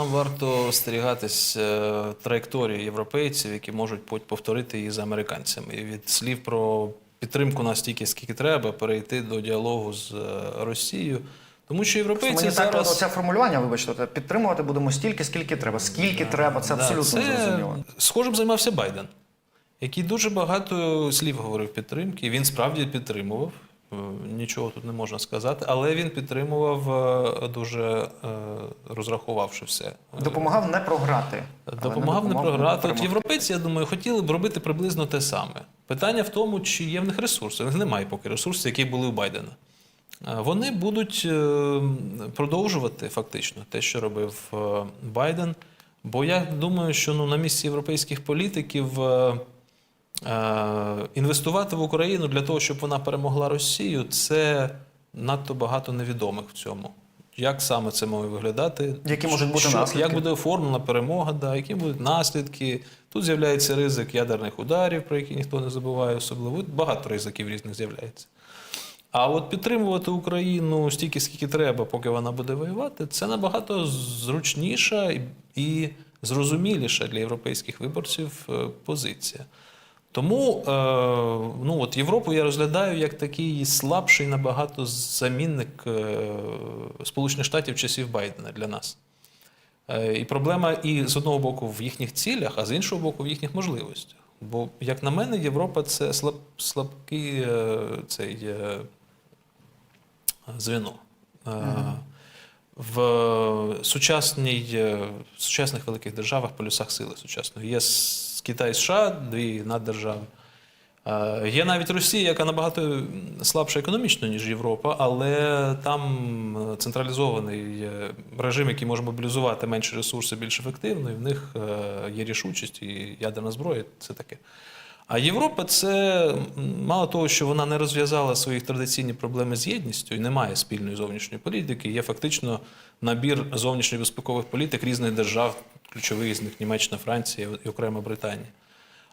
Нам варто остерігатись е, траєкторії європейців, які можуть повторити її з американцями. І від слів про підтримку нас стільки, скільки треба, перейти до діалогу з е, Росією. Тому що європейці Мені так оце формулювання, вибачте, підтримувати будемо стільки, скільки треба. Скільки треба, це Да, абсолютно це зрозуміло. Схожим займався Байден, який дуже багато слів говорив підтримки. Він справді підтримував. Е, Нічого тут не можна сказати, але він підтримував е, дуже е, розрахувавши все. Допомагав не програти. Допомагав не програти. От європейці, я думаю, хотіли б робити приблизно те саме. Питання в тому, чи є в них ресурси. У них немає поки ресурсів, які були у Байдена. Вони будуть продовжувати фактично те, що робив Байден. Бо я думаю, що ну, на місці європейських політиків інвестувати в Україну для того, щоб вона перемогла Росію, це надто багато невідомих в цьому. Як саме це має виглядати? Які можуть бути Що- наслідки? Як буде оформлена перемога, да, які будуть наслідки? Тут з'являється ризик ядерних ударів, про які ніхто не забуває особливо. Багато ризиків різних з'являється. А от підтримувати Україну стільки, скільки треба, поки вона буде воювати, це набагато зручніша і- і зрозуміліша для європейських виборців е, позиція. Тому е, ну, от Європу я розглядаю як такий слабший набагато замінник е, Сполучених Штатів часів Байдена для нас. Е, І проблема і з одного боку в їхніх цілях, а з іншого боку, в їхніх можливостях. Бо, як на мене, Європа це слаб, слабкий е, цей е, звіно. Е, В сучасній, е, сучасних великих державах полюсах сили сучасної. Є Китай США, дві наддержави. Є навіть Росія, яка набагато слабша економічно, ніж Європа, але там е, централізований режим, який може мобілізувати менше ресурсів більш ефективно, і в них е, є рішучість і ядерна зброя це таке. А Європа це мало того, що вона не розв'язала свої традиційні проблеми з єдністю і не має спільної зовнішньої політики. Є фактично набір зовнішньої безпекових політик різних держав, ключових з них Німеччина, Франція і окремо Британія.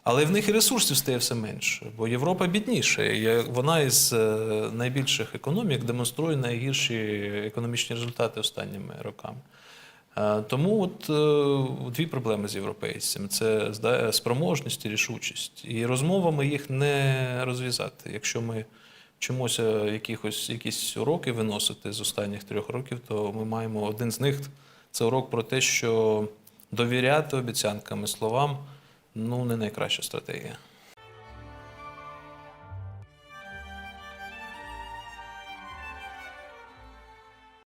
Але в них і ресурсів стає все менше, бо Європа бідніша. Вона із е, найбільших економік демонструє найгірші економічні результати останніми роками. Е, Тому от е, дві проблеми з європейцями: це спроможність і рішучість. І розмовами їх не розв'язати. Якщо ми вчимося якихось, якісь уроки виносити з останніх трьох років, то ми маємо один з них це урок про те, що довіряти обіцянкам і словам ну не найкраща стратегія.